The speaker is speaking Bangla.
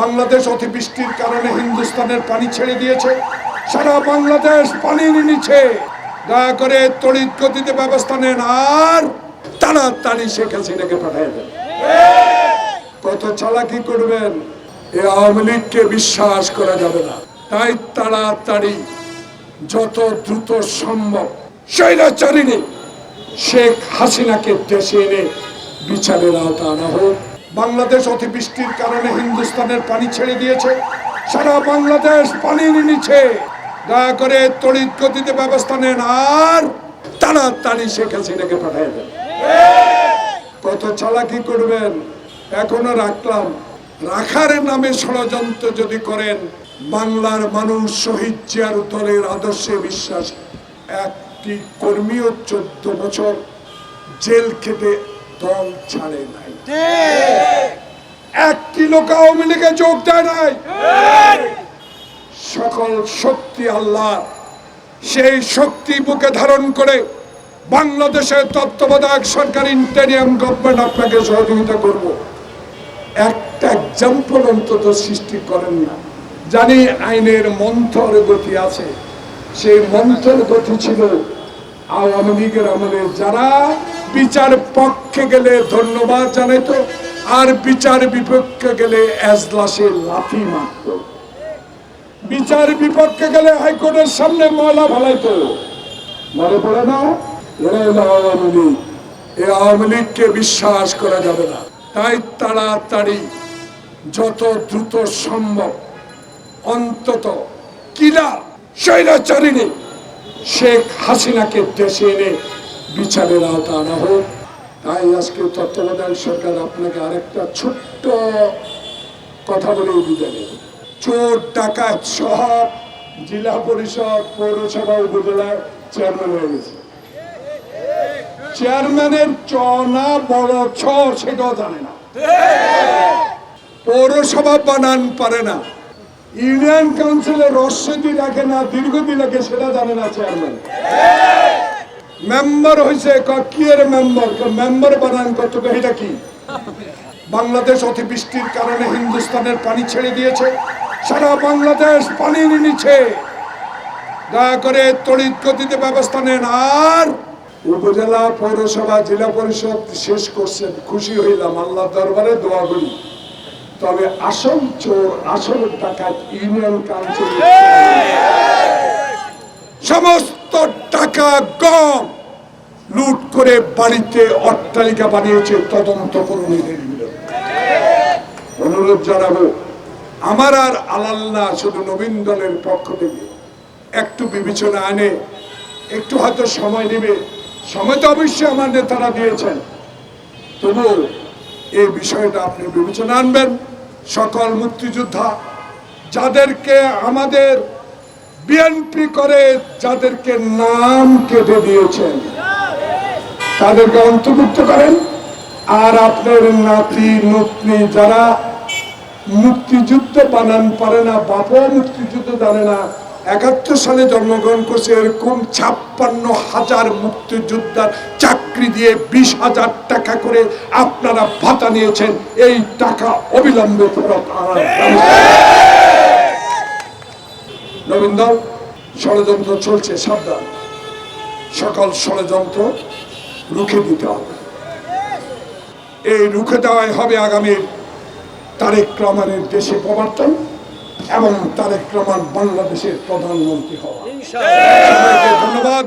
বাংলাদেশ অতিবৃষ্টির কারণে হিন্দুস্তানের পানি ছেড়ে দিয়েছে। সারা বাংলাদেশ পানির নিচে। দয়া করে তড়িৎ গতিতে ব্যবস্থা নেন আর তাড়াতাড়ি শেখ হাসিনাকে পাঠিয়ে দেন। কত চালাকি করবেন, এ আওয়ামী লীগকে বিশ্বাস করা যাবে না। তাই তাড়াতাড়ি, যত দ্রুত সম্ভব, স্বৈরাচারিণী শেখ হাসিনাকে দেশে এনে বিচারের আওতা আনা হোক। বাংলাদেশ অতিবৃষ্টির কারণে হিন্দুস্তানের পানি ছেড়ে দিয়েছে। সারা বাংলাদেশ পানির নিচে। দয়া করে তড়িৎ গতিতে ব্যবস্থা নেন আর তাড়াতাড়ি শেখ হাসিনাকে পাঠিয়ে দেন। কত চালাকি করবেন, এখনও রাখলাম। রাখার নামে ষড়যন্ত্র যদি করেন, বাংলার মানুষ শহীদ জিয়ার দলের আদর্শে বিশ্বাস। একটি কর্মীও চোদ্দ বছর জেল খেটে দল ছাড়ে নাই। একটি লোক আওয়ামী লীগে যোগ দেয় নাই। সকল শক্তি আল্লাহ সেই শক্তি বুকে ধারণ করে বাংলাদেশের তত্ত্বাবধায়ক সরকার ইন্টারিয়াম গভর্নমেন্ট আপনাকে সহযোগিতা করব। একটা এক্সাম্পল অন্তত সৃষ্টি করেন না। জানি আইনের মন্থর গতি আছে। সেই মন্থর গতি ছিল আওয়ামী লীগের আমলে যারা বিচার পক্ষে গেলে ধন্যবাদ জানাইতো আর বিচার বিপক্ষে গেলে এজলাসে লাথি মারতো। বিচার বিপক্ষে গেলে হাইকোর্টের সামনে ময়লা ফেলাইতো। মনে পড়ে না? আওয়ামী লীগ। এই আওয়ামী লীগকে বিশ্বাস করা যাবে না। তাই তাড়াতাড়ি যত দ্রুত সম্ভব, অন্তত কিলা স্বৈরাচারিণী শেখ হাসিনাকে দেশে এনে বিচারের আওতা আনা হোক। তাই আজকে তত্ত্বাবধায়ক সরকার আপনাকে আরেকটা ছোট্ট কথা বলে বিদায়। চোর, ডাকাত সহ জেলা পরিষদ, পৌরসভা উপজেলা চেয়ারম্যান হয়ে গেছে। চেয়ারম্যানের চ না বড় ছ সেটাও জানে না। পৌরসভা বানান পারে না। ইউনিয়ন কাউন্সিলে রসদি রাখে না, দীর্ঘদিন রাখে সেটা জানে না চেয়ারম্যান। মেম্বার হয়েছে কি এর মেম্বার মেম্বার বানান কত এটা কি? বাংলাদেশ অতিবৃষ্টির কারণে হিন্দুস্তানের পানি ছেড়ে দিয়েছে সারা বাংলাদেশ পানির নিচে। দয়া করে তড়িৎ গতিতে ব্যবস্থা নেন আর উপজেলা পৌরসভা জেলা পরিষদ শেষ করছেন। খুশি হইলাম আল্লাহ দরবারে দোয়া করি। তবে আসল চোর আসল টাকা ইউনিয়ন কাউন্সিল। সমস্ত টাকা গম লুট করে বাড়িতে অট্টালিকা বানিয়েছে তদন্ত করুন অনুরোধ জানাব, আমার আর আলাল্লা শুধু নবীন দলের পক্ষ থেকে। একটু বিবেচনা আনে, একটু হয়তো সময় নেবে। সময় তো অবশ্যই আমার নেতারা দিয়েছেন। তবুও এই বিষয়টা আপনি বিবেচনা আনবেন। সকল মুক্তিযোদ্ধা, যাদেরকে আমাদের বিএনপি করে যাদেরকে নাম কেটে দিয়েছেন, তাদেরকে অন্তর্ভুক্ত করেন। আর আপনার নাতি, নতনি যারা মুক্তিযুদ্ধ বানান পারে না, বাপও মুক্তিযুদ্ধ জানে না, একাত্তর সালে জন্মগ্রহণ করছে এরকম ছাপ্পান্ন হাজার মুক্তিযোদ্ধার চাকরি দিয়ে বিশ হাজার টাকা করে আপনারা ভাতা নিয়েছেন। এই টাকা অবিলম্বে ফেরত আনার নবীন্দর ষড়যন্ত্র চলছে সাবধান। সকল ষড়যন্ত্র রুখে দিতে হবে। এই রুখে দেওয়াই হবে আগামীর তারেক রহমানের দেশে প্রবর্তন এবং তারেক রহমান বাংলাদেশের প্রধানমন্ত্রী হওয়া। ধন্যবাদ ধন্যবাদ।